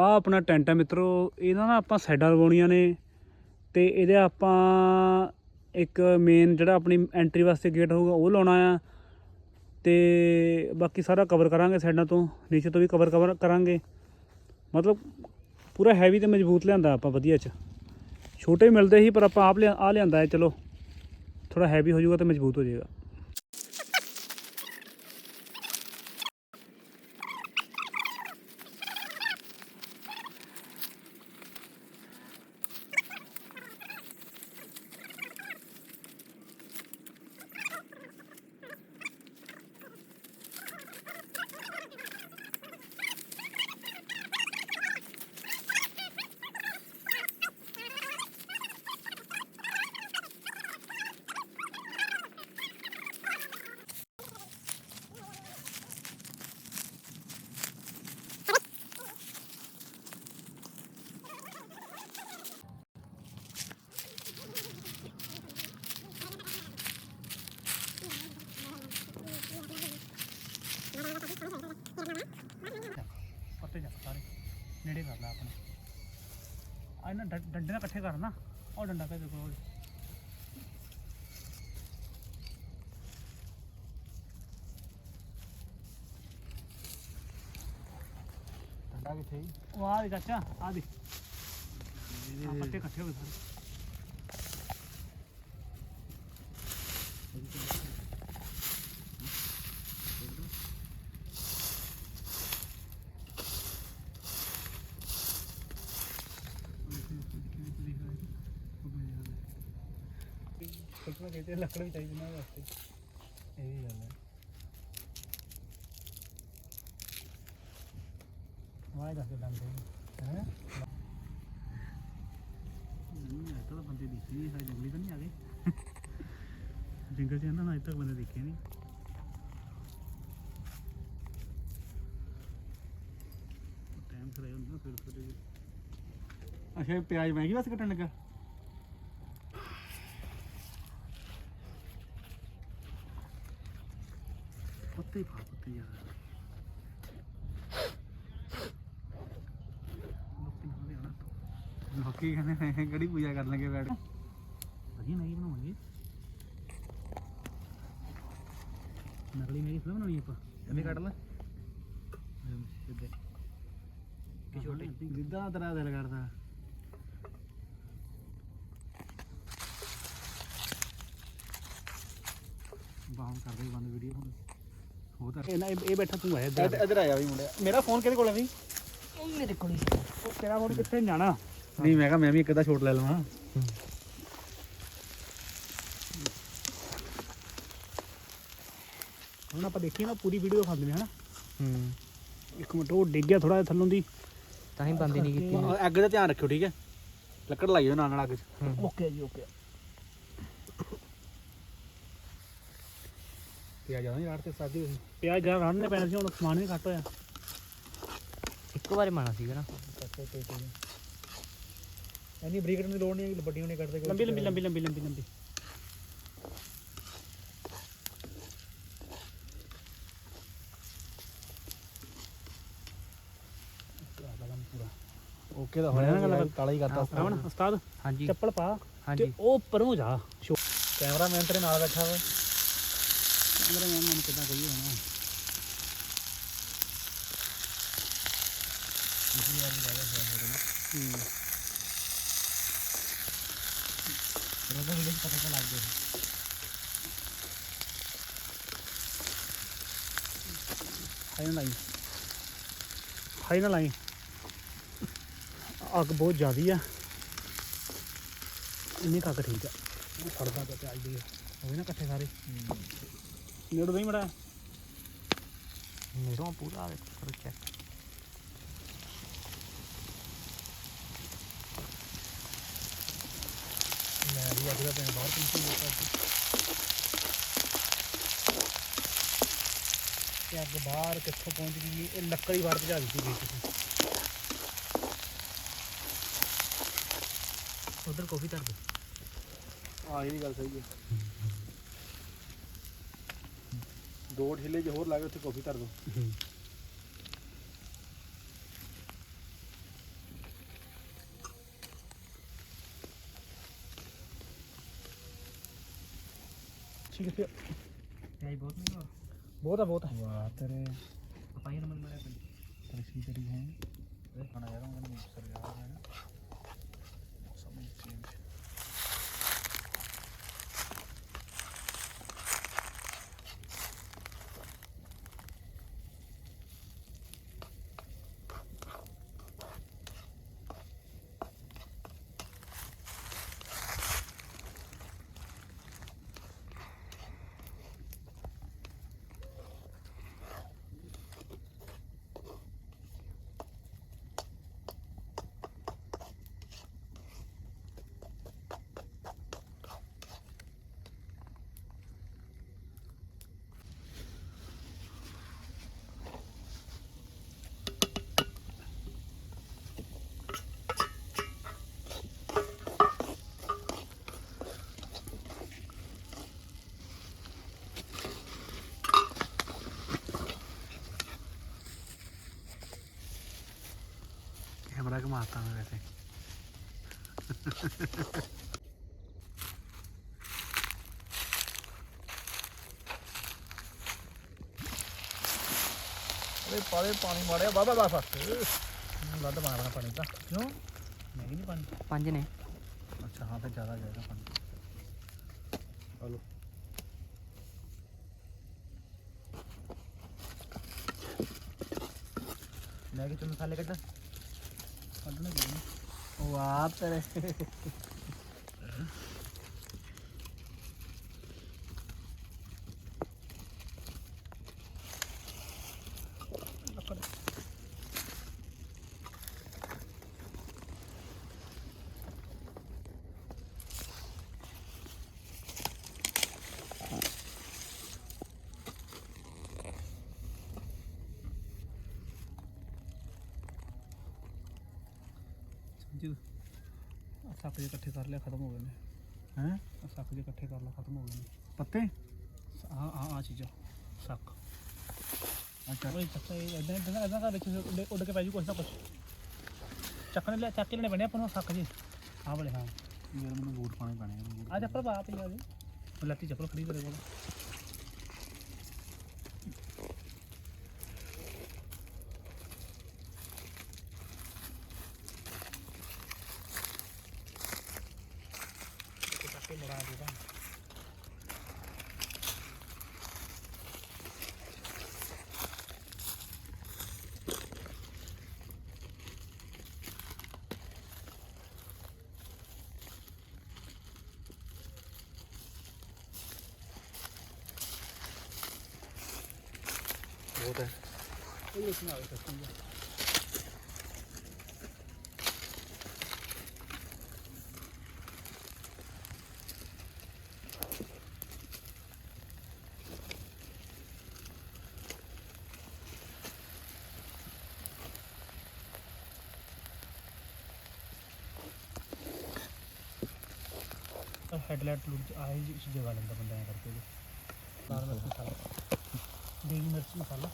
ਆ ਆਪਣਾ ਟੈਂਟ ਹੈ ਮਿੱਤਰੋ ਇਹਦਾ ਨਾ ਆਪਾਂ ਸਾਈਡਾਂ ਲਵਾਉਣੀਆਂ ਨੇ ਤੇ ਇਹਦੇ ਆਪਾਂ ਇੱਕ ਮੇਨ ਜਿਹੜਾ ਆਪਣੀ ਐਂਟਰੀ ਵਾਸਤੇ ਗੇਟ ਹੋਊਗਾ, ਉਹ ਲਾਉਣਾ ਆ ਤੇ ਬਾਕੀ ਸਾਰਾ ਕਵਰ ਕਰਾਂਗੇ ਸਾਈਡਾਂ ਤੋਂ, ਨੀਚੇ ਤੋਂ ਵੀ ਕਵਰ ਕਵਰ ਕਰਾਂਗੇ। ਮਤਲਬ ਪੂਰਾ ਹੈਵੀ ਤੇ ਮਜ਼ਬੂਤ ਲਿਆਂਦਾ ਆਪਾਂ ਵਧੀਆ ਚ। ਛੋਟੇ ਮਿਲਦੇ ਸੀ, ਪਰ ਆਪਾਂ ਆਪ ਲਿਆ ਆ ਲਿਆਂਦਾ ਹੈ, ਚਲੋ। ਥੋੜਾ ਹੈਵੀ ਹੋ ਜਾਊਗਾ ਤੇ ਮਜ਼ਬੂਤ ਹੋ ਜਾਏਗਾ ਪੱਤੇ ਜਾ ਸਾਰੇ ਨੇੜੇ ਕਰ ਲੈ ਆਪਣੇ ਆ ਇਹਨਾਂ ਡੰ- ਡੰਡੇ ਨਾਲ ਇਕੱਠੇ ਕਰਨਾ ਉਹ ਡੰਡਾ ਪੈ ਦੇਖੋ ਠੰਡਾ ਕਿੱਥੇ ਉਹ ਆ ਦੇ ਚਾਚਾ ਆ ਦੇ ਪੱਤੇ ਇਕੱਠੇ ਹੋ ਗਏ ਸਾਰੇ ਕਲਪਨਾ ਕਹਿੰਦੇ ਲੱਕੜ ਵੀ ਚਾਹੀਦੀ ਨਾ ਵਾਸਤੇ। ਇਹ ਵੀ ਗੱਲ ਹੈ। ਵਾਹ ਦੱਸ ਦੰਦੇ ਹੈ? ਨਹੀਂ ਇਹ ਤਾਂ ਬੰਦੇ ਦਿਖੇ ਨਹੀਂ ਸਾਰੇ ਜੰਗਲੀ ਤਾਂ ਨਹੀਂ ਆ ਗਏ ਜੰਗਲ 'ਚ ਇਹਨਾਂ ਨਾਲ ਅਜੇ ਤੱਕ ਬੰਦੇ ਦੇਖੇ ਨਹੀਂ ਟਾਈਮ ਖਰਾਬ ਹੁੰਦਾ, ਫਿਰ ਫਿਰ ਅੱਛਾ ਪਿਆਜ਼ ਮਹਿੰਗੀ ਵਾਸਤੇ ਕੱਟਣ ਲੱਗਾ ਪੱਤੇ ਪੱਤੇ ਯਾਰ ਲੋਕੀ ਕਹਿੰਦੇ ਨੇ ਗੜੀ ਪੂਜਾ ਕਰਨ ਲੱਗੇ ਬੈਠ ਵਧੀਆ ਮੈਗੀ ਬਣਾਵਾਂਗੇ ਨਕਲੀ ਮੈਗੀ ਫਿਰ ਬਣਾਉਣੀ ਆਪਾਂ। ਇਹਨੇ ਕੱਟ ਲੈ। ਸਿੱਧੇ। ਕਿ ਛੋਟੇ? ਜਿੱਦਾਂ ਤੇਰਾ ਦਿਲ ਕਰਦਾ। ਬਾਹਮ ਕਰਦੇ ਬੰਦ ਵੀਡੀਓ ਹੁਣ। ਹੋ ਤਾਂ ਇਹ ਨਾ ਇਹ ਇਹ ਬੈਠਾ ਤੂੰ ਆਇਆ ਇੱਧਰ ਇੱਧਰ ਆ ਜਾ ਵੀ ਮੁੰਡਿਆ। ਮੇਰਾ ਫੋਨ ਕਿਹਦੇ ਕੋਲ ਹੈ ਵੀ? ਮੇਰੇ ਕੋਲ ਉਹ ਤੇਰਾ ਹੋਰ ਕਿੱਥੇ ਜਾਣਾ? ਨਹੀਂ ਮੈਂ ਕਿਹਾ ਮੈਂ ਵੀ ਇੱਕ ਅੱਧਾ ਛੋਟ ਲੈ ਲਵਾਂ। ਹੁਣ ਆਪਾਂ ਦੇਖੀਏ ਨਾ ਪੂਰੀ ਵੀਡੀਓ ਖਾਂਦੇ ਨੇ ਹਨਾ? ਹੂੰ। ਇੱਕ ਮਿੰਟ ਉਹ ਡਿੱਗ ਗਿਆ ਥੋੜਾ ਜਿਹਾ ਥੱਲੋਂ ਦੀ। ਤਾਂ ਹੀ ਬੰਦ ਹੀ ਨਹੀਂ ਕੀਤੀ ਅੱਗ ਦਾ ਧਿਆਨ ਰੱਖਿਓ ਠੀਕ ਹੈ? ਲੱਕੜ ਲਾਈਓ ਨਾਲ ਨਾਲ ਅੱਗ 'ਚ। ਓਕੇ ਜੀ ਓਕੇ। ਪਿਆ ਜ਼ਿਆਦਾ ਯਾਰ ਤੇ ਸਾਦੀ ਹੋਈ ਪਿਆਜ਼ ਜਰਾ ਰੜਨੇ ਪੈਣੇ ਸੀ ਹੁਣ ਸਮਾਨ ਵੀ ਘੱਟ ਹੋਇਆ। ਇੱਕੋ ਵਾਰੀ ਮਾਣਾ ਸੀਗਾ ਨਾ। ਐਨੀ ਬਰੀਕ ਕਰਨ ਦੀ ਲੋੜ ਨਹੀਂ ਹੈ ਵੱਡੀਆਂ ਨੇ ਕੱਟਦੇ ਲੰਬੀ ਲੰਬੀ ਲੰਬੀ ਲੰਬੀ ਲੰਬੀ ਲੰਬੀ। ਓਕੇ ਦਾ ਹੋਇਆ ਨਾ ਗੱਲ? ਕਾਲਾ ਹੀ ਕਰਤਾ ਰਵਣ ਉਸਤਾਦ ਹਾਂਜੀ। ਚੱਪਲ ਪਾ ਹਾਂਜੀ। ਤੇ ਉਹ ਪਰੋਂ ਜਾ। ਕੈਮਰਾਮੈਨ ਤੇਰੇ ਨਾਲ ਬੈਠਾ ਵਾ। ਮੇਰੇ ਮੈਂ ਮੈਨੂੰ ਕਿੱਦਾਂ ਕਹੀ ਹੋਣਾ। ਹੂੰ ਉਹਦਾ ਵੀਡੀਓ ਪਤਾ ਤਾਂ ਲੱਗ ਗਿਆ ਹਾਈ ਨਾ ਲਾਈ ਹਾਈ ਨਾ ਲਾਈ ਅੱਗ ਬਹੁਤ ਜ਼ਿਆਦੀ ਆ। ਇੰਨੀ ਕੱਕ ਠੀਕ ਆ। ਫੜਦਾ ਪਿਆ ਪਿਆਜ ਦੀ। ਹੋਵੇ ਨਾ ਇਕੱਠੇ ਸਾਰੇ। ਨੇੜੋ ਨਹੀਂ ਮੜਾ। ਮੇਰੋਂ ਪੂਰਾ ਕਰੋ ਚੈੱਕ ਮੈਂ ਵੀ ਅੱਜ ਦਾ ਪਿੰਡ ਬਾਹਰ ਪਹੁੰਚੀ ਗਿਆ ਤੇ। ਅੱਗ ਬਾਹਰ ਕਿੱਥੋਂ ਪਹੁੰਚ ਗਈ ਇਹ ਲੱਕੜੀ ਬਾਹਰ ਭਜਾ ਦਿੱਤੀ ਗਈ ਤੁਸੀਂ ਉਧਰ ਕਾਫੀ ਧਰ ਦੇ। ਇਹ ਵੀ ਗੱਲ ਸਹੀ ਹੈ। ਦੋ ਢਿੱਲੇ ਜੇ ਹੋਰ ਲਾ ਕੇ ਉੱਥੇ ਕਾਫੀ ਧਰ ਦੋ। ਕੜਛੀ ਕਿੱਥੇ ਆ? ਪਿਆਜ ਬਹੁਤ ਮਹਿੰਗਾ ਬਹੁਤ ਆ ਬਹੁਤ ਆ। ਵਾਹ ਤੇਰੇ ਪਾਪਾ ਇਹ ਨੰਬਰ ਮਾਰਿਆ ਤੇਰੀ ਹੈ। ਖਾਣਾ ਯਾਰ ਉਹਨਾਂ ਨੂੰ ਸਰ ਜਾ ਹੈ ਨਾ ਮੌਸਮ ਚੇਂਜ ਸਾਰਾ ਕਮਾਤਾ ਮੈਂ ਵੈਸੇ। ਅਰੇ ਪਾਲੇ ਪਾਣੀ ਮਾਰਿਆ ਬਾਬਾ ਬਾਬਾ ਵੱਧ ਮਾਰਨਾ ਪਾਣੀ ਤਾਂ। ਕਿਉਂ? ਨਹੀਂ ਨਹੀਂ ਪਾਣੀ। ਪੰਜ ਨੇ। ਅੱਛਾ ਹਾਂ ਫਿਰ ਜ਼ਿਆਦਾ ਜਾਏਗਾ ਪਾਣੀ। ਮੈਂ ਕਿ ਮਸਾਲੇ ਕੱਢਾਂ। ਕੱਢਣੇ ਕਿਉਂ ਵਾਹ ਤੇਰੇ ਜੀ। ਆਹ ਸੱਕ ਜੇ ਇਕੱਠੇ ਕਰ ਲਿਆ ਖਤਮ ਹੋ ਗਏ ਨੇ। ਹੈ? ਸੱਕ ਜੇ ਇਕੱਠੇ ਕਰ ਲਿਆ ਖਤਮ ਹੋ ਗਏ ਨੇ। ਪੱਤੇ? ਹਾਂ ਹਾਂ ਆ ਚੀਜ਼ਾਂ ਸੱਕ। ਅੱਛਾ। ਓਏ ਚੱਕਾ ਇਹ ਇਦਾਂ ਇਦਾਂ ਇਦਾਂ ਕਰ ਦੇਖੋ ਉੱਡ ਉੱਡ ਕੇ ਪੈ ਜੂ ਕੁਛ ਨਾ ਕੁਛ। ਚੱਕਣੇ ਲੈ ਚੱਕ ਲੈਣੇ ਬਣੇ ਆਪਾਂ ਨੂੰ ਸੱਕ ਜੀ। ਆ ਵਾਲੇ ਹਾਂ। ਯਾਰ ਮੈਨੂੰ ਬੂਟ ਪਾਣੇ ਪੈਣੇ ਆ ਆ ਚੱਪਲ ਪਾ ਪਈ ਆ ਜੀ ਲੱਤੀ ਚੱਪਲ ਖੜੀ ਤੇਰੇ ਕੋਲ ਚੱਕ ਕੇ ਮੜਾ ਦੇ ਤਾਂ ਬਹੁਤ ਹੈ ਇਹ ਦੇਖਣਾ ਆਵੇ ਸੱਚੀ ਹੈਡਲਾਈਟ ਲੁੱਟ ਆਈ ਇਸ ਜਗ੍ਹਾ ਲੰਦਾ ਬੰਦਾ ਐਂ ਕਰਕੇ ਜੀ। ਲਾਲ ਮਿਰਚ ਮਸਾਲਾ ਦੇਗੀ ਮਿਰਚ ਮਸਾਲਾ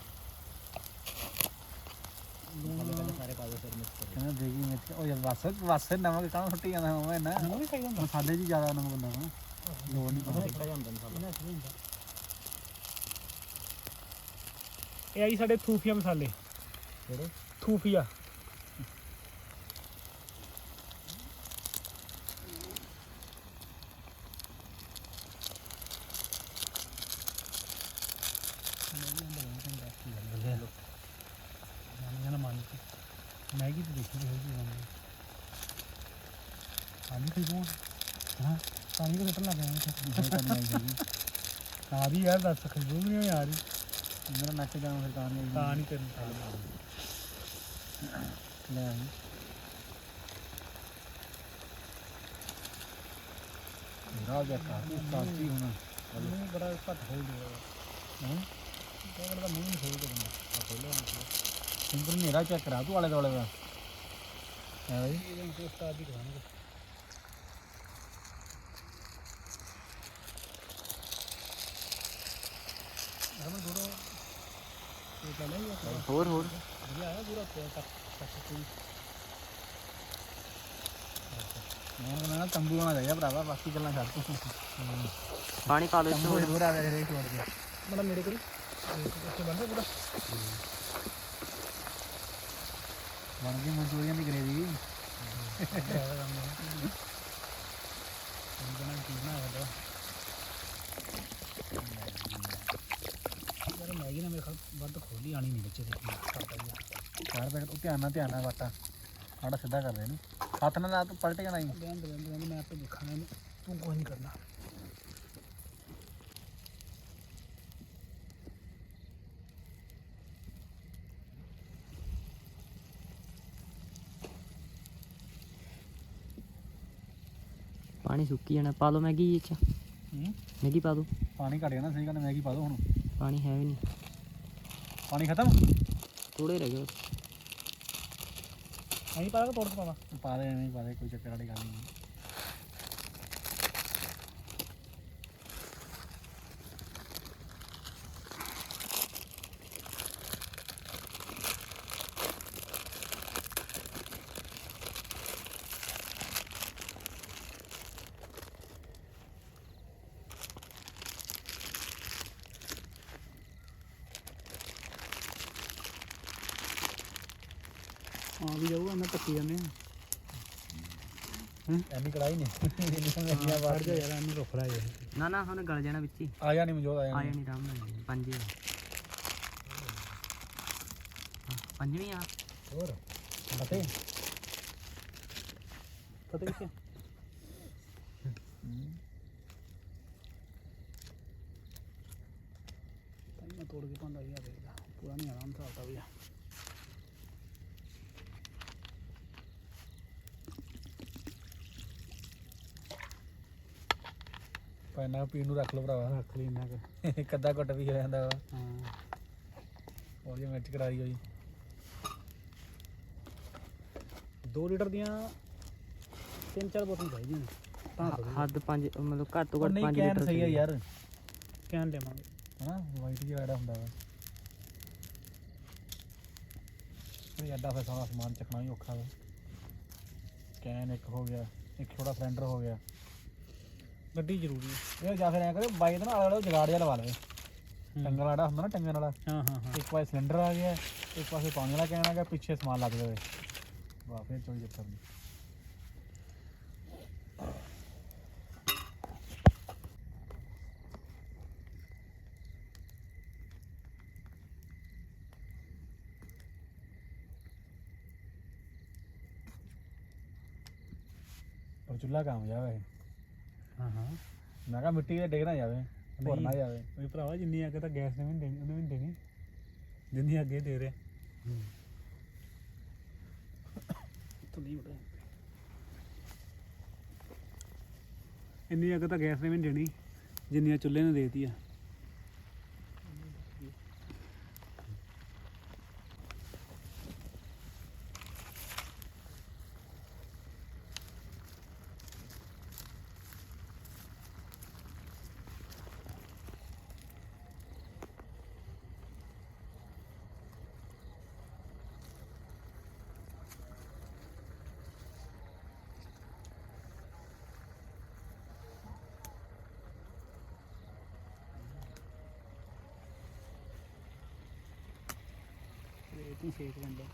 ਸਾਰੇ ਪਾ ਦੇ ਫਿਰ ਮਿਕਸ ਕਰ ਕਹਿੰਦਾ ਦੇਗੀ ਮਿਰਚ ਉਹ ਯਾਰ ਬਸ ਬਸ ਨਮਕ ਕਾਹਨੂੰ ਸੁੱਟੀ ਜਾਂਦਾ ਹੋਵੇ ਨਾ ਨਮਕ ਵੀ ਚਾਹੀਦਾ ਹੁੰਦਾ ਮਸਾਲੇ 'ਚ ਹੀ ਜ਼ਿਆਦਾ ਨਮਕ ਹੁੰਦਾ ਵਾ। ਲੋੜ ਨਹੀਂ ਪਾਉਣੀ ਨਿਕਲ ਜਾਂਦਾ ਮਸਾਲਾ ਇਹਨਾਂ ਚ ਨਹੀਂ ਹੁੰਦਾ ਇਹ ਆਈ ਸਾਡੇ ਥੂਫੀਆ ਮਸਾਲੇ। ਕਿਹੜੇ? ਥੂਫੀਆ ਮੈਗੀ ਤੇ ਦੇਖੀ ਹੋਈ ਹੈ ਪਾਣੀ ਪੀ ਲਵਾਂ ਹਾਂ ਪਾਣੀ ਕੋ ਸੱਟਣ ਲੱਗ ਗਿਆ ਇਹ ਤਾਂ ਨਹੀਂ ਆਈ ਹੈਗੀ ਆ ਰਹੀ ਯਾਰ ਦੱਸ ਖੁਸ਼ਬੂ ਵੀ ਨਹੀਂ ਆ ਰਹੀ ਮੇਰਾ ਨੱਕ ਜਾਣਾ ਫਿਰ ਤਾਂ ਨਹੀਂ। ਤਾਂ ਨਹੀਂ ਤੈਨੂੰ ਲੈ ਆਈ ਰਾਹ ਜਾ ਕਾ ਸਾਥੀ ਹੋਣਾ? ਮੈਨੂੰ ਬੜਾ ਘੱਟ ਹੋ ਗਿਆ। ਹੈ? ਕਹਿੰਦਾ ਦਾ ਮੂੰਹ ਨਹੀਂ ਖੋਲ ਕੇ ਦਿੰਦਾ ਆ ਖੋਲਿਆ ਨਹੀਂ ਸਿੰਪਲ ਮੇਰਾ ਚੈੱਕ ਕਰਾ ਤੂੰ ਆਲੇ ਦੁਆਲੇ ਦਾ। ਹੈ ਬਈ। ਇਹਦੇ ਨੂੰ ਹੀ ਕਰਾਂਗੇ। ਹਮੇ ਥੋੜਾ ਇਹ ਤਾਂ ਨਹੀਂ ਹੈ ਹੋਰ ਹੋਰ। ਵਧੀਆ ਆਇਆ ਪੂਰਾ ਤੱਕ ਤੱਕ ਪੂਰੀ ਮੈਂ ਕਹਿੰਦਾ ਤੰਬੂ ਆਣਾ ਚਾਹੀਦਾ ਭਰਾਵਾ ਬਾਕੀ ਗੱਲਾਂ ਛੱਡ ਤੂੰ। ਪਾਣੀ ਪਾ ਲਓ ਇਸ ਤੰਬੂ ਜ਼ਰੂਰ ਆ ਗਿਆ ਰੇ ਛੋੜ ਕੇ ਮੜਾ ਨੇੜੇ ਕਰੀ ਇੱਥੇ ਬੰਦਾ ਪੂਰਾ। ਬਣ ਗਈ ਮਨਚੂਰੀਅਨ ਦੀ ਗ੍ਰੇਵੀ। ਯਾਰ ਮੈਗੀ ਨਾ ਮੇਰੇ ਖਿਆਲ ਵੱਧ ਖੋਲੀ ਆਣੀ ਨਹੀਂ ਬੱਚੇ ਦੇ ਚਾਰ ਪੈਕਟ ਉਹ ਧਿਆਨ ਨਾਲ ਧਿਆਨ ਨਾਲ ਵਾਟਾ। ਆੜਾ ਸਿੱਧਾ ਕਰ ਦੇ ਇਹਨੂੰ ਹੱਥ ਨਾਲ ਨਾ ਤੂੰ ਪਲਟ ਜਾਣਾ ਹੀ ਰਹਿਣ ਦੇ ਰਹਿਣ ਦੇ ਰਹਿਣ ਦੇ, ਮੈਂ ਆਪੇ ਦੇਖਾਂਗਾ ਇਹਨੂੰ। ਤੂੰ ਕੁਝ ਨਹੀਂ ਕਰਨਾ। ਪਾਣੀ ਸੁੱਕੀ ਜਾਣਾ। ਪਾ ਲਓ ਮੈਗੀ ਇਹ ਚ ਹੂੰ? ਮੈਗੀ ਪਾ ਦਿਓ ਪਾਣੀ ਘਟ ਗਿਆ ਨਾ ਸਹੀ ਗੱਲ ਮੈਗੀ ਪਾ ਦੋ ਹੁਣ। ਪਾਣੀ ਹੈ ਵੀ ਨਹੀਂ। ਪਾਣੀ ਖਤਮ? ਥੋੜੇ ਰਹਿ ਗਏ ਬਸ। ਅਸੀਂ ਪਾਲਾ ਤੋੜ ਕੇ ਪਾਵਾ? ਪਾ ਦੇ ਐਵੇਂ ਹੀ ਪਾ ਦੇ ਕੋਈ ਚੱਕਰ ਵਾਲੀ ਗੱਲ ਨਹੀਂ ਹਾਂ ਵੀ ਜਾਊਗਾ ਮੈਂ ਟੱਕੀ ਜਾਂਦੇ ਆ ਐਨੀ ਕੜਾਈ ਨੇ ਇੰਨੀਆਂ ਫੜ ਜਾ ਯਾਰ ਇਹਨੂੰ ਰੁੱਖ ਲੈ ਜਾ ਨਾ ਨਾ ਹੁਣ ਗਲ ਜਾਣਾ ਵਿੱਚ ਹੀ। ਆ ਜਾ ਨਹੀਂ ਮਨਜੋਤ ਆ ਆ ਜਾ ਜਾਣੀ ਆਰਾਮ ਨਾਲ ਪੰਜੇ ਆ। ਹਾਂ, ਪੰਜਵੀਂ ਆ। ਹੋਰ ਫਤੇ ਪਤਾ ਕਿੱਥੇ ਤਾਂ ਮੈਂ ਤੋੜ ਕੇ ਪਾਉਂਦਾ ਹੀ ਆ ਦੇਖਦਾ ਪੂਰਾ ਨਹੀਂ ਆਰਾਮ ਨਾਲ ਚੱਲਦਾ ਵੀ ਆ। ਪੈਨਾ ਪੀਣ ਨੂੰ ਰੱਖ ਲਓ ਭਰਾਵਾ। ਰੱਖ ਲਈ ਇੰਨਾ ਕੁ। ਇੱਕ ਅੱਧਾ ਘੁੱਟ ਵੀ ਹੋ ਜਾਂਦਾ ਵਾ। ਹਾਂ। ਉਹ ਜੀ ਮਿਰਚ ਕਰਾਰੀ ਹੋਈ। 2 ਲੀਟਰ ਦੀਆਂ ਤਿੰਨ ਚਾਰ ਬੋਤਲਾਂ ਚਾਹੀਦੀਆਂ ਨੇ। ਤਾਂ ਹੱਦ ਪੰਜ ਮਤਲਬ ਘੱਟ ਤੋਂ ਉਹ ਘੱਟ ਨਹੀਂ 5 ਕੈਨ ਲੀਟਰ ਸਹੀ ਆ ਯਾਰ। ਕਹਿਣ ਦੇਵਾਂਗੇ ਹਨਾ ਵਾਈਟ ਜਿਹਾ ਐਡਾ ਹੁੰਦਾ ਵਾ। ਇਹ ਐਡਾ ਫਿਰ ਸਾਰਾ ਸਮਾਨ ਚੱਕਣਾ ਹੀ ਔਖਾ ਵਾ। ਕੈਨ ਇੱਕ ਹੋ ਗਿਆ ਇੱਕ ਛੋਟਾ ਸਿਲੰਡਰ ਹੋ ਗਿਆ। ਗੱਡੀ ਜ਼ਰੂਰੀ ਹੈ। ਇਹ ਜਾਂ ਫਿਰ ਐ ਕਰੇ ਬਾਈ ਦੇ ਨਾਲ ਆਲੇ ਦੁਆਲੇ ਜਗਾੜ ਜਿਹਾ ਲਵਾ ਲਵੇ। ਟੰਗਣ ਵਾਲਾ ਹੁੰਦਾ ਨਾ ਟੰਗਣ ਵਾਲਾ। ਹਾਂ ਹਾਂ ਹਾਂ। ਇੱਕ ਪਾਸੇ ਸਿਲੰਡਰ ਆ ਗਿਆ ਇੱਕ ਪਾਸੇ ਪਾਣੀ ਵਾਲਾ ਕੈਨ ਆ ਗਿਆ ਪਿੱਛੇ ਸਮਾਨ ਲੱਗ ਜਾਵੇ। ਵਾਹ ਫਿਰ ਚੋਈ ਚੱਕਰ ਨਹੀਂ। ਪਰ ਚੁੱਲਾ ਕਾਮਯਾਬ ਹੈ। ਹਾਂ ਹਾਂ ਮੈਂ ਕਿਹਾ ਮਿੱਟੀ ਤੇ ਡਿੱਗ ਨਾ ਜਾਵੇ ਭੁਰ ਨਾ। ਜਾਵੇ। ਵੀ ਭਰਾਵਾ ਜਿੰਨੀ ਅੱਗੇ ਤਾਂ ਗੈਸ ਨੇ ਵੀ ਦੇਣੀ ਉਹਨੇ ਵੀ ਨੀ ਦੇਣੀ। ਜਿੰਨੀ ਅੱਗੇ ਦੇ ਰਿਹਾ। ਬੜਾ ਇੰਨੀ ਅੱਗੇ ਤਾਂ ਗੈਸ ਨੇ ਵੀ ਨੀ ਦੇਣੀ ਜਿੰਨੀਆਂ ਚੁੱਲ੍ਹੇ ਨੇ ਦੇਤੀ ਆ। ਇਹ ਸੇਕ ਲੈਂਦਾ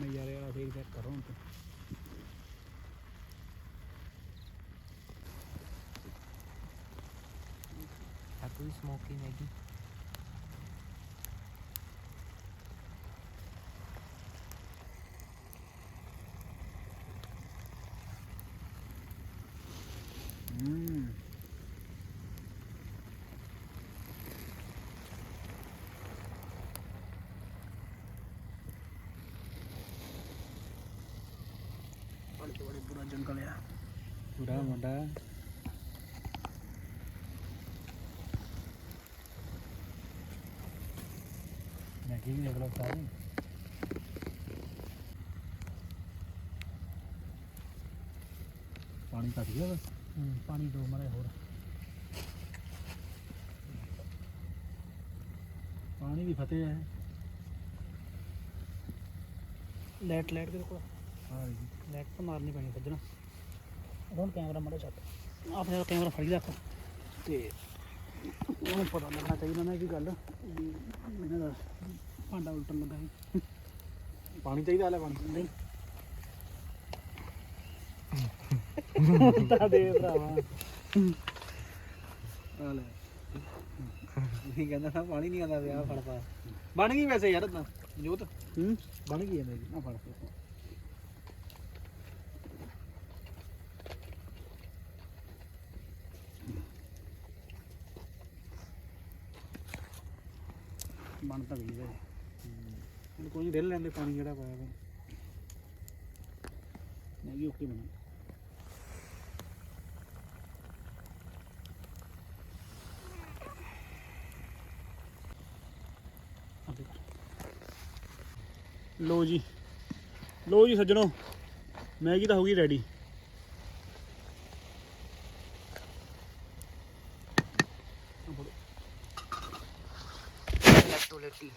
ਨਜ਼ਾਰੇ ਵਾਲਾ ਸੇਕ ਚੈੱਕ ਕਰੋ ਹੁਣ ਤੂੰ। ਆ ਸਮੋਕੀ ਮੈਗੀ ਹੂੰ ਬੜੇ ਤੋਂ ਬੜੇ ਪੂਰਾ ਜੰਗਲ ਆ ਪੂਰਾ ਮੁੰਡਾ ਮੈਗੀ ਵੀ ਦੇਖ ਲਓ ਸਾਰੀ ਪਾਣੀ ਘੱਟ ਗਿਆ ਬਸ ਹੂੰ ਪਾਣੀ ਦੋ ਮਰੇ ਹੋਰ ਪਾਣੀ ਦੀ ਫਤਿਹ ਹੈ ਲੈਟ ਲੈਟ ਦੇ ਕੋਲ ਹਾਂ ਲੈਟ ਤਾਂ ਮਾਰਨੀ ਪੈਣੀ ਸੱਜਣਾ। ਹੁਣ ਕੈਮਰਾ ਮਾੜਾ ਚੱਕ। ਆਪਣੇ ਕੈਮਰਾ ਫੜੀ ਰੱਖ। ਤੇ ਉਹਨੂੰ ਪਤਾ ਲੱਗਣਾ ਚਾਹੀਦਾ ਨਾ ਇਹ ਗੱਲ। ਵੀ ਇਹਨਾਂ ਦਾ ਭਾਂਡਾ ਉਲਟਣ ਲੱਗਾ ਸੀ। ਪਾਣੀ ਚਾਹੀਦਾ ਹਲੇ ਪਾਣੀ? ਨਹੀਂ। ਤਾਂ ਦੇ ਭਰਾਵਾ। ਆ ਲੈ। ਨਹੀਂ ਕਹਿੰਦਾ ਨਾ ਪਾਣੀ ਨਹੀਂ ਆਉਂਦਾ ਵਿਆਹ ਫੜ ਪਾ ਬਣ ਗਈ ਵੈਸੇ ਯਾਰ ਤਾਂ। ਜੋਤ। ਹੂੰ? ਬਣ ਗਈ ਹੈ ਮੇਰੀ। ਆ ਫੜ। ਬਣ ਤਾਂ ਗਈ ਵੇ ਹੁਣ ਕੋਈ ਨਹੀਂ ਡਿੱਲ ਲੈਂਦੇ ਪਾਣੀ ਜਿਹੜਾ ਪਾਇਆ ਵਾ। ਮੈਗੀ ਓਕੇ ਬਣੀ। ਲਓ ਜੀ। ਲੋ ਜੀ ਸੱਜਣੋ, ਮੈਗੀ ਤਾਂ ਹੋ ਗਈ ਰੈਡੀ ਲੈਟੋ ਲੈਟੀ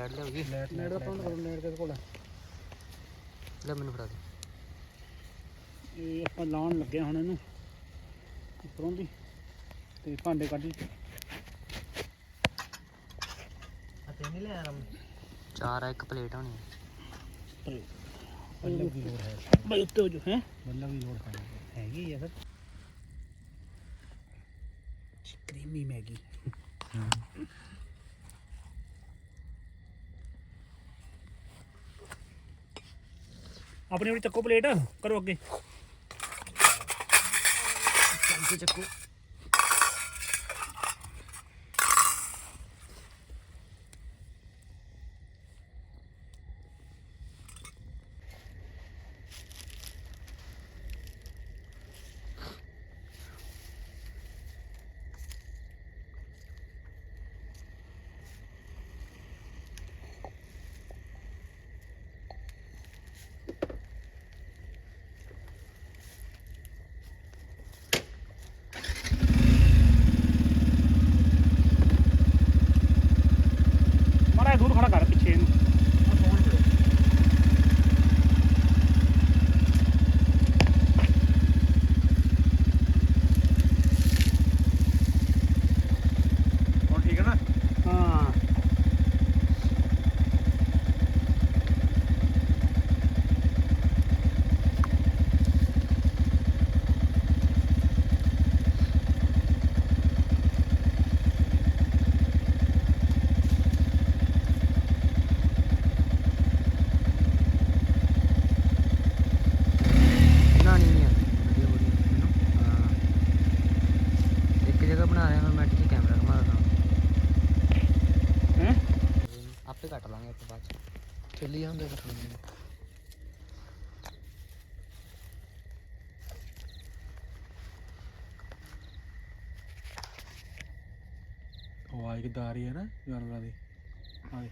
ਲੈਟ ਲਿਆ ਜੀ ਲੈਟ ਦਾ ਪਾਉਣ ਕਰੋ ਨੇੜ ਦੇ ਕੋਲ ਲੈ ਮੈਨੂੰ ਫੜਾ ਦੇ। ਇਹ ਆਪਾਂ ਲਾਉਣ ਲੱਗੇ ਹਾਂ ਹੁਣ ਇਹਨੂੰ। ਉੱਪਰੋਂ ਦੀ। ਤੇ ਭਾਂਡੇ ਕੱਢੀ ਅਤੇ ਨਹੀਂ ਲੈ ਆਰਾਮ। ਚਾਰ ਆ ਇੱਕ ਪਲੇਟ ਹੋਣੀ। ਪਰੇ ਬੱਲਬ ਦੀ ਲੋੜ ਹੈ। ਬਈ ਉੱਤੇ ਹੋ ਜੋ ਹੈ? ਬੱਲਬ ਦੀ ਲੋੜ ਹੈ ਹੈਗੀ ਆ ਫਿਰ ਕਰੀਮੀ ਮੈਗੀ ਆਪਣੀ ਆਪਣੀ ਚੱਕੋ ਪਲੇਟ ਕਰੋ ਅੱਗੇ। ਚੱਕੋ ਮਾੜਾ ਜਿਹਾ ਦੂਰ ਖੜਾ ਕਰ ਪਿੱਛੇ ਇਹਨੂੰ ਹੁਣ ਠੀਕ ਹੈ ਨਾ ਹਾਂ ਬਣਾਉਣੀ ਨਹੀਂ ਆਉਂਦੀ ਵਧੀਆ ਵਧੀਆ ਮੈਨੂੰ ਹਾਂ ਇੱਕ ਜਗ੍ਹਾ ਬਣਾ ਰਿਹਾ ਮੈਂ ਮਿੰਟ 'ਚ ਕੈਮਰਾ ਘੁਮਾ ਦਿੰਦਾ ਹੈ ਆਪੇ ਕੱਟ ਲਾਂਗੇ ਇੱਕ ਬਾਅਦ 'ਚ। ਚੱਲੀ ਜਾਂਦੇ ਫਿਰ ਆਵਾਜ਼ ਕਿੱਦਾਂ ਆ ਰਹੀ ਹੈ ਨਾ ਜਾਨਵਰਾਂ ਦੀ? ਹਾਂ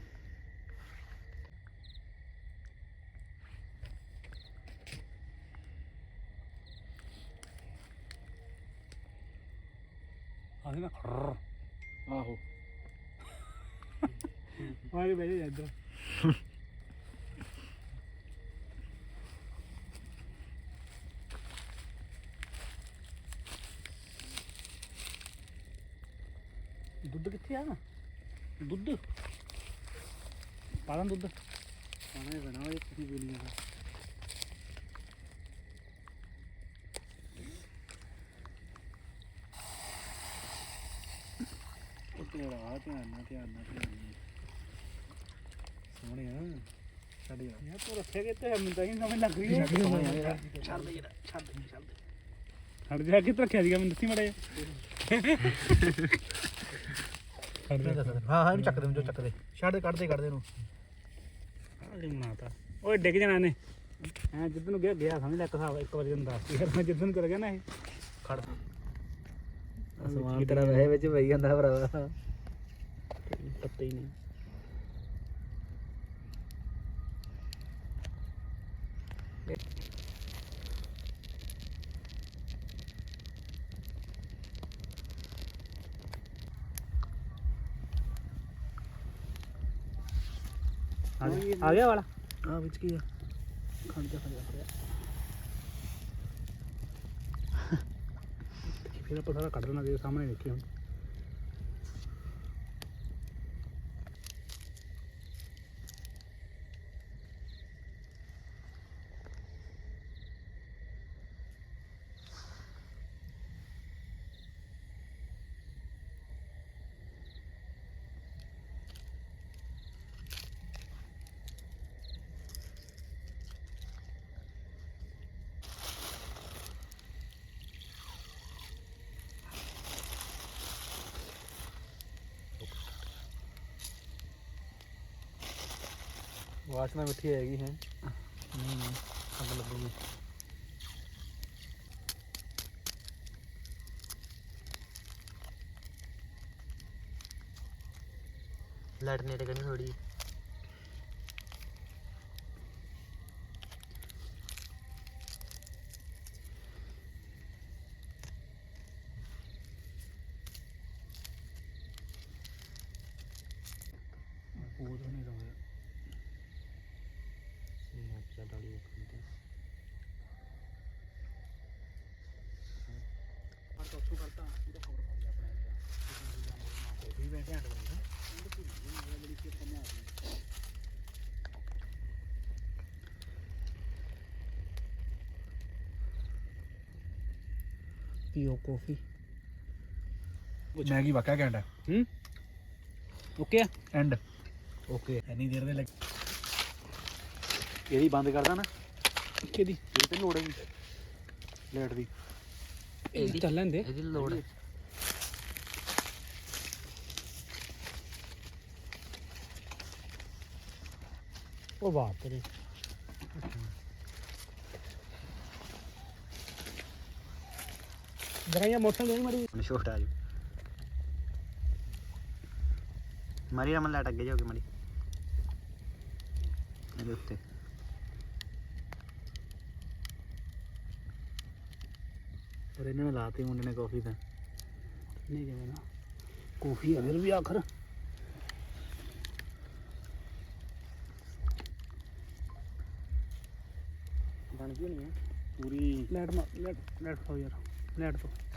ਆਹ ਨਾ ਆਹੋ। ਆ ਕੇ ਬਹਿ ਜਾ ਇੱਧਰ। ਦੁੱਧ ਕਿੱਥੇ ਆ? ਦੁੱਧ। ਪਾਲਾਂ ਦੁੱਧ। ਪਾਣਾ ਹੀ ਬਣਾ ਇਹ ਤੁਸੀਂ ਬੋਲੀਆਂ ਦਾ ਤੇਰਾ ਧਿਆਨ ਨਾਲ ਧਿਆਨ ਨਾਲ ਧਿਆਨ ਨਾਲ। ਸੋਹਣਿਆ ਛੱਡ ਯਾਰ। ਯਾਰ ਤੂੰ ਰੱਖਿਆ ਕਿੱਥੇ ਮੈਨੂੰ ਤਾਂ ਹੀ ਸਮਝ ਲੱਗ ਰਹੀ ਹੈ ਛੱਡ ਦੇ ਯਾਰ। ਛੱਡ ਦੇ ਛੱਡ ਦੇ ਛੱਡ ਜਾ ਕਿੱਥੇ ਰੱਖਿਆ ਸੀਗਾ? ਮੈਨੂੰ ਦੱਸੀ ਮੜਾ ਹਾਂ ਹਾਂ ਇਹਨੂੰ ਚੱਕ ਦੇ ਜੋ ਚੱਕ ਦੇ। ਛੱਡ ਦੇ ਕੱਢ ਦੇ ਕੱਢ ਦੇ ਇਹਨੂੰ। ਆਲੇ ਬਣਾਤਾ ਓਏ ਡਿੱਗ ਜਾਣਾ ਨੇ ਐ ਜਿੱਦਨ ਨੂੰ ਗਿਆ ਗਿਆ ਸਮਝ ਲੈ ਇੱਕ ਹਿਸਾਬ ਇੱਕ ਵਾਰੀ ਤੁਹਾਨੂੰ ਦੱਸ ਯਾਰ ਮੈਂ ਜਿੱਦਨ ਕਰ ਗਿਆ ਨਾ ਇਹ। ਖੜ। ਸਮਾਨ ਤੇਰਾ ਵਹਿ ਵਿੱਚ ਪਈ ਜਾਂਦਾ ਭਰਾਵਾ। ਪੱਤੇ ਹੀ ਨਹੀਂ। ਆ ਗਿਆ ਆ ਗਿਆ ਵਾਲਾ? ਆ ਵਿੱਚ ਕੀ ਆ? ਖੜ ਜਾ ਖੜ ਜਾ ਖੜ ਜਾ ਫਿਰ ਆਪਾਂ ਸਾਰਾ ਕੱਢ ਦੇਣਾ ਜੇ ਸਾਹਮਣੇ ਦੇਖੀ ਹੁਣ। ਵਾਸ਼ਨਾ ਮਿੱਠੀ ਹੈਗੀ ਹੈ ਨਹੀਂ ਅੱਗ ਲੱਗੂਗੀ ਲਾਈਟ ਨੇੜੇ ਕਰਨੀ ਥੋੜੀ ਉਹ ਤਾਂ ਨਹੀਂ ਰੋਇਆ ਅੱਛਾ ਡਾਲੀ ਰੱਖਣੀ ਤੇ ਪਰ ਤੋਂ ਉੱਥੋਂ ਕਰਤਾ ਖਬਰ ਪਾ ਗਿਆ ਆਪਣਾ ਇਹ ਵੀ ਬੈਠੇ ਹੱਟ ਬੰਦਾ ਉਹਦੇ ਕੋਈ ਨਹੀਂ ਬੜੀ ਚੀਜ਼ ਕਰਨਾ ਆ ਪੀਓ ਕਾਫੀ ਮੈਗੀ ਵਾਕਿਆ ਘੈਂਟ ਹੂੰ। ਓਕੇ ਐਂਡ ਓਕੇ ਇੰਨੀ ਦੇਰ ਦੇ ਲੱਗ ਇਹਦੀ ਬੰਦ ਕਰਦਾ ਨਾ। ਕਿਹਦੀ? ਤੇ ਲੋੜ ਹੈਗੀ। ਲੇਟ ਦੀ। ਇਹ ਚੱਲ ਲੈਂਦੇ। ਇਹਦੀ ਲੋੜ ਹੈ। ਉਹ ਬਾਤ ਤੇਰੇ। ਜਗਾਈਆਂ ਮੋਟਰ ਦੇ ਮੜੀ ਛੋਟਾ ਆ ਜੂ ਮਾਰੀ ਰਮਨ ਲਾਈਟ ਅੱਗੇ ਜਾਓਗੇ ਮਾਰੀ ਇਹਦੇ ਉੱਤੇ। ਪਰ ਇਹਨਾਂ ਨੇ ਲਾਤੀ ਮੁੰਡੇ ਨੇ ਕਾਫੀ ਤਾਂ। ਨਹੀਂ ਜਿਵੇਂ ਨਾ। ਕਾਫੀ ਆ ਫਿਰ ਵੀ ਆਖਰ। ਬਣ ਗਈ ਨਹੀਂ ਪੂਰੀ ਲੈਟ ਮਾਰ ਲੈਟ ਲੈਟ ਫਾਓ ਯਾਰ। ਲੈਟ ਤੋਂ।